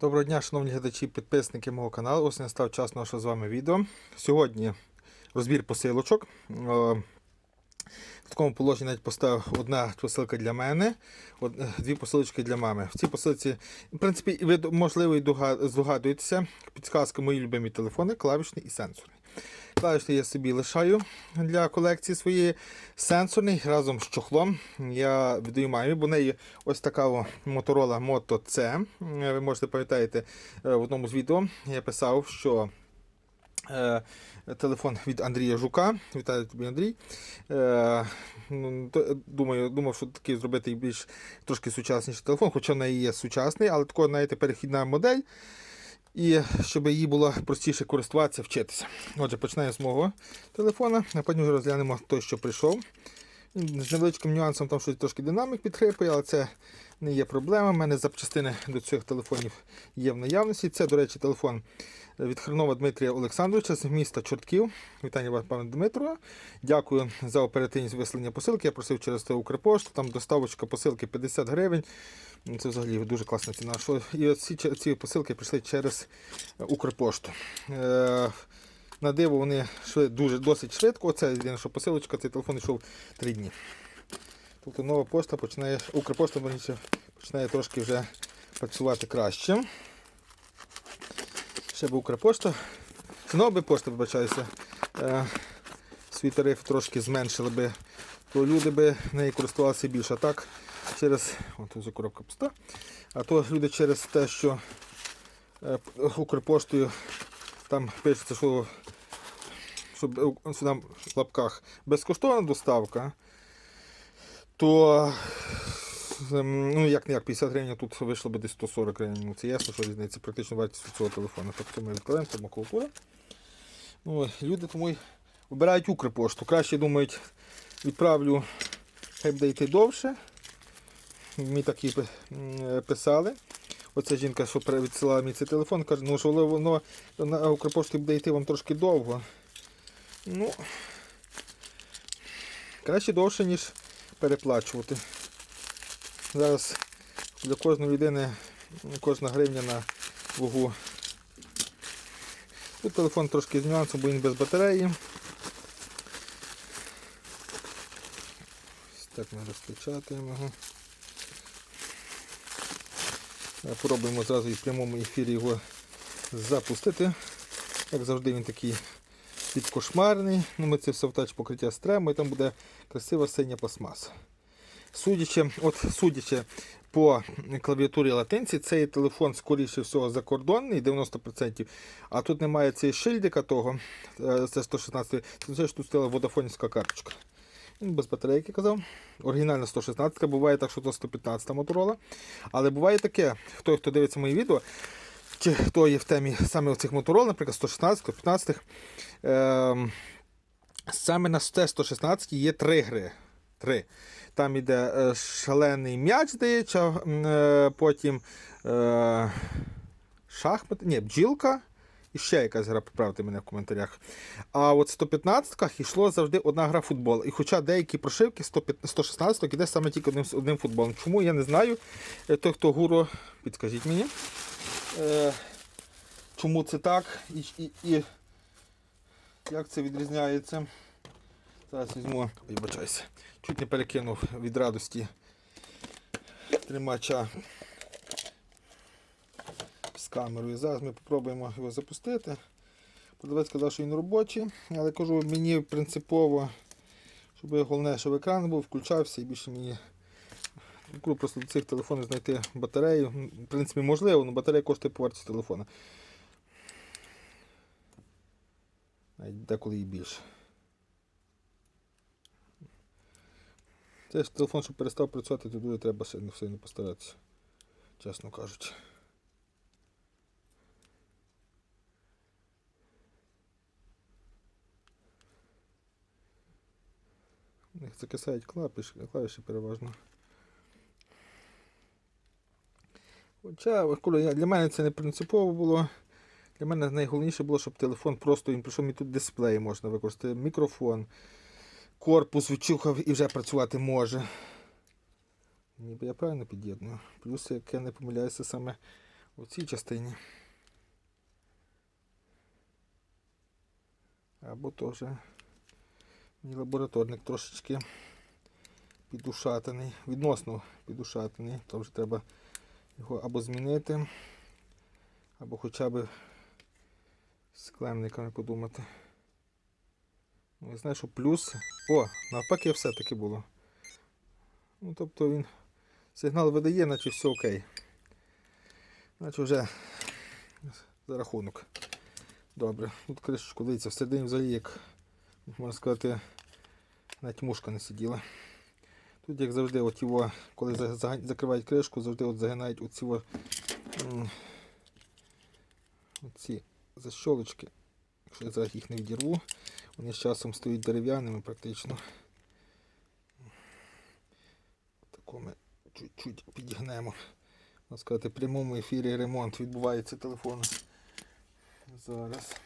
Доброго дня, шановні глядачі, підписники мого каналу. Ось настав час нашого з вами відео. Сьогодні розбір посилочок. Е, В такому положенні навіть поставив одна посилка для мене, дві посилочки для мами. В цій посилці, в принципі, ви можливо і здогадуєтеся. Підсказка мої любимі телефони, клавішний і сенсорний. Клавішний я собі лишаю для колекції своєї. Сенсорний разом з чохлом я віддаю мамі, бо в неї ось така Motorola Moto C. Ви можете пам'ятаєте е, в одному з відео я писав, що е, телефон від Андрія Жука. Вітаю тобі, Андрій. Е, ну, думаю, думав, що такий зробити більш трошки сучасніший телефон, хоча в неї є сучасний, але такого, знаєте, перехідна модель. І щоб їй було простіше користуватися, вчитися. Отже, починаємо з мого телефона, а потім вже розглянемо той, що прийшов. З невеличким нюансом, там щось трошки динамік підхрипує, але це не є проблема. У мене запчастини до цих телефонів є в наявності. Це, до речі, телефон від Хренова Дмитрія Олександровича з міста Чортків. Вітання вас, пане Дмитро. Дякую за оперативність вислання посилки. Я просив через це Укрпошту. Там доставочка посилки 50 гривень. Це взагалі дуже класна ціна. І от ці, посилки прийшли через Укрпошту. Е, на диво вони йшли дуже досить швидко. Оце єдине, що посилочка, цей телефон йшов 3 дні. Тобто нова пошта починає, Укрпошта починає трошки вже працювати краще. Ще б Укрпошта. Нова би пошта, вибачаюся. Е, свій тариф трошки зменшили би, то люди би нею користувалися більше. А так, через. О, тут коробка пуста. А то люди через те, що е, Укрпоштою там пишеться, що щоб е, в лапках безкоштовна доставка, то ну як не як 50 гривень, тут вийшло би десь 140 гривень. Ну, це ясно, що різниця практично вартість від цього телефону. Тобто ми відкладаємо це макулатура. Ну, люди тому й вибирають Укрпошту. Краще думають, відправлю, хай буде йти довше. Мені так і писали. Оця жінка, що відсилала мені цей телефон, каже, ну що воно на Укрпошті буде йти вам трошки довго. Ну, краще довше, ніж переплачувати. Зараз для кожної людини кожна гривня на вагу. Тут телефон трошки з нюансом, бо він без батареї. Ось так ми розпечатаємо його. Пробуємо зразу і в прямому ефірі його запустити. Як завжди, він такий підкошмарний. Ну, Ми це все втач покриття стремо і там буде красива синя пластмаса. Судячи, от, судячи по клавіатурі латинці, цей телефон, скоріше всього, закордонний, 90%. А тут немає цієї шильдика того, е, це 116 це що тут стояла водофонівська карточка. Він без батарейки казав. Оригінальна 116 буває так, що то 115 моторола. Але буває таке, хто, хто дивиться мої відео, чи хто є в темі саме цих моторол, наприклад, 116, 115. Ем, саме на Т-116 є три гри. Три. Там іде е, шалений м'яч, здається, е, потім е, шахмат, ні, бджілка. І ще якась гра, поправте мене в коментарях. А от в 115-ках йшло завжди одна гра футбол. І хоча деякі прошивки 116 іде саме тільки одним, одним футболом. Чому я не знаю. Той, хто гуру, підскажіть мені. Е, чому це так? І, і, і як це відрізняється? Зараз візьму, вибачайся, чуть не перекинув від радості тримача з камерою. Зараз ми спробуємо його запустити. Продавець сказав, що він робочий, але кажу, мені принципово, щоб головне, щоб екран був, включався і більше мені. Просто до цих телефонів знайти батарею. В принципі, можливо, але батарея коштує по телефона. Навіть деколи і більше. Це ж телефон, щоб перестав працювати, то дуже треба сильно сильно постаратися, чесно кажучи. У них закисають клавіші, клавіші переважно. Хоча для мене це не принципово було. Для мене найголовніше було, щоб телефон просто він прийшов, мені тут дисплей можна використати, мікрофон, корпус відчухав і вже працювати може. Ніби я правильно під'єдную. Плюс, як я не помиляюся, саме у цій частині. Або теж мій лабораторник трошечки підушатаний, відносно підушатаний, вже треба його або змінити, або хоча б з клемниками подумати. Я знаю, що плюс. О, навпаки, все-таки було. Ну, тобто він сигнал видає, наче все окей. Наче вже за рахунок. Добре. Тут кришечку, дивіться, всередині взагалі як, можна сказати, навіть мушка не сиділа. Тут, як завжди, от його, коли за- за- закривають кришку, завжди от загинають оці, оці защолочки. Якщо я зараз їх не відірву, вони з часом стають дерев'яними практично. Тако ми чуть-чуть підігнемо. Можна сказати, в прямому ефірі ремонт відбувається телефону. Зараз.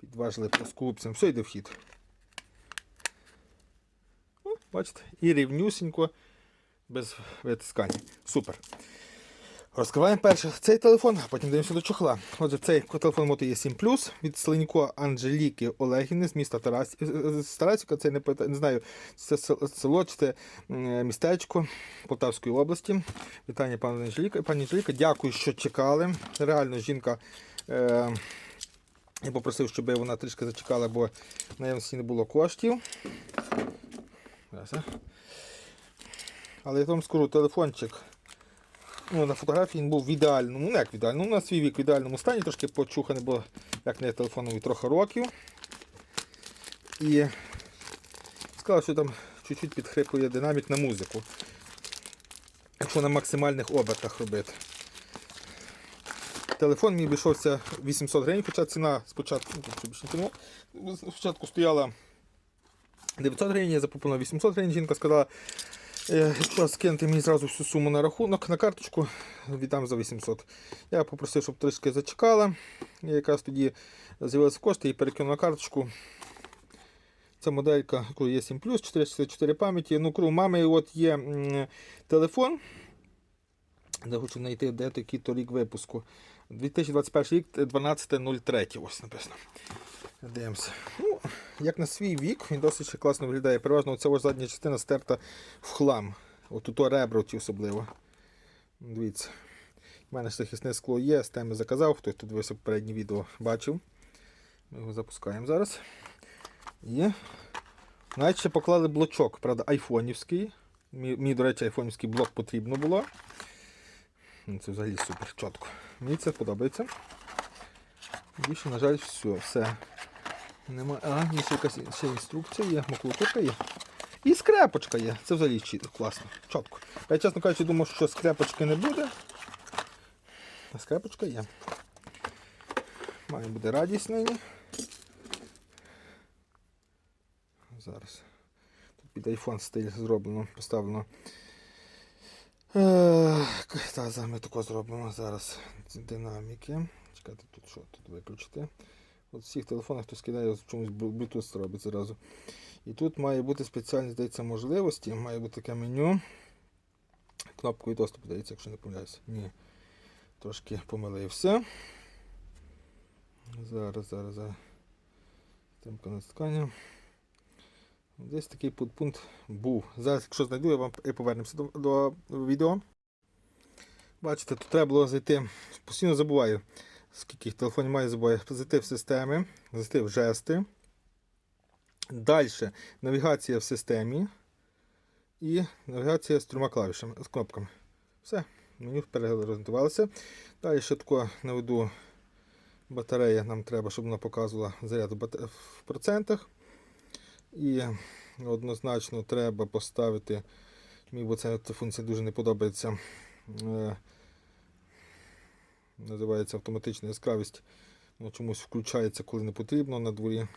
Підважили плоскоупцем. Все йде в хід. О, бачите, і рівнюсінько без витискання. Супер. Розкриваємо перше цей телефон, а потім дивимося до чохла. Отже, цей телефон Moto E7 від Слинько Анжеліки Олегівни з міста Тарас... Тарасівка. Це не, не знаю, це село чи це містечко Полтавської області. Вітання пані Анжеліка. Пані Анжеліка, дякую, що чекали. Реально, жінка. Е... Я попросив, щоб вона трішки зачекала, бо в наявності не було коштів. Але я вам скажу, телефончик. Ну, на фотографії він був в ідеальному, ну як в ідеальному, ну, на свій вік в ідеальному стані, трошки почуханий, бо як не телефоновий трохи років. І сказав, що там чуть-чуть підхриплює динамік на музику. Якщо на максимальних обертах робити. Телефон мій обійшовся 800 гривень, хоча ціна спочатку, ну, спочатку стояла 900 гривень, я запропонував 800 гривень, жінка сказала, Е, скинути мені зразу всю суму на рахунок, на карточку, віддам за 800. Я попросив, щоб трішки зачекала. І якраз тоді з'явилися кошти і перекинув на карточку. Ця моделька яку є 7 464 пам'яті. Ну, кру мами от є телефон. Де хочу знайти, де такий то рік випуску. 2021 рік 12.03. Ось написано. Дивимося. Ну, як на свій вік, він досить класно виглядає. Переважно ця задня частина стерта в хлам. От тут ребра ті особливо. Дивіться. У мене ж захисне скло є, з теми заказав, хтось тут дивився попереднє відео бачив. Ми його запускаємо зараз. І навіть ще поклали блочок, правда, айфонівський. Мені, до речі, айфонівський блок потрібно було. Ну, Це взагалі супер чітко. Мені це подобається. Більше, на жаль, все. все. Нема... А, є ще якась ще інструкція є, макулатурка є. І скрепочка є. Це взагалі чі- класно. Чітко. Я, чесно кажучи, думав, що скрепочки не буде. А скрепочка є. Має буде радість нині. Зараз. Тут під iPhone стиль зроблено, поставлено. Та, ми тако зробимо зараз динаміки. Чекайте, тут що тут виключити. От всіх телефонах хтось кидає чомусь Bluetooth робить зразу. І тут має бути спеціальні, здається, можливості. Має бути таке меню. Кнопкою доступу дається, якщо не помиляюся. Ні. Трошки помилився. Зараз, зараз, зараз. Темка натискання. Десь такий пункт був. Зараз, якщо знайду, я вам і повернемося до, до відео. Бачите, тут треба було зайти. Постійно забуваю, скільки телефонів має забуваю. Зайти в системи, зайти в жести. Далі навігація в системі. І навігація з трьома клавішами, з кнопками. Все, меню переорієнтувалося. Далі ще тако наведу батарея. Нам треба, щоб вона показувала заряд в процентах. І однозначно треба поставити. Мені бо ця функція дуже не подобається. Називається автоматична яскравість. Вона чомусь включається, коли не потрібно на дворі.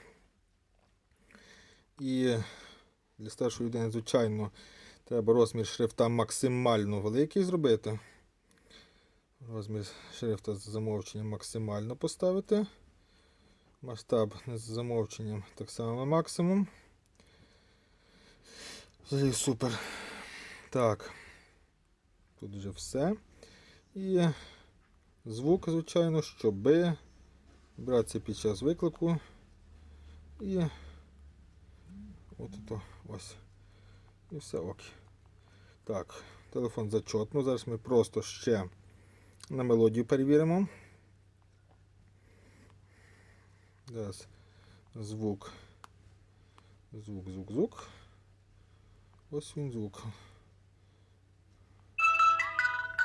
І для старшої людини, звичайно, треба розмір шрифта максимально великий зробити. Розмір шрифта з замовчення максимально поставити. Масштаб з замовченням так само на максимум. Взагалі супер. Так. Тут вже все. І звук, звичайно, щоб братися під час виклику. І от то ось. І все ок. Так, телефон зачетно. Зараз ми просто ще на мелодію перевіримо. Зараз звук. Звук, звук, звук. Ось він звук.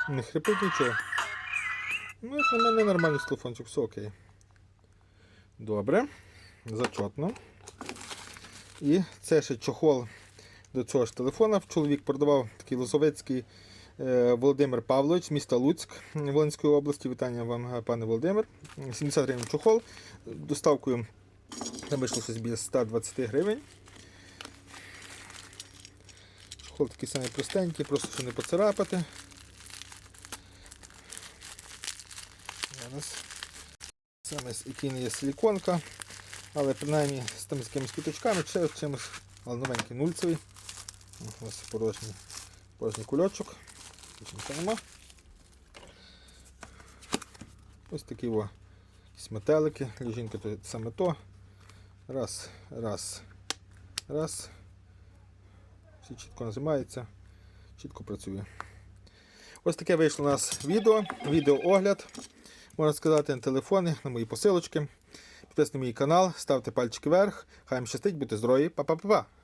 Не хрипить нічого. Ну, як мене нормальний телефончик, все окей. Добре. Зачетно. І це ще чохол до цього ж телефона. Чоловік продавав такий лозовецький е, Володимир Павлович з міста Луцьк Волинської області. Вітання вам, пане Володимир. 70 гривень чохол. Доставкою там вийшло щось біля 120 гривень. Чохол такий самий простенький, просто щоб не поцарапати. Зараз. Саме з- який є силіконка, але принаймні з там з якимись куточками, ще з чимось, але новенький нульцевий. Ось порожній, порожній кульочок. Нема. Ось такі о, якісь метелики, ліжинка то саме то. Раз, раз, раз. Всі чітко називається, чітко працює. Ось таке вийшло у нас відео, відеоогляд, можна сказати, на телефони, на мої посилочки. Підписуйтесь на мій канал, ставте пальчики вверх. Хай вам щастить, будьте здорові, па-па-па-па!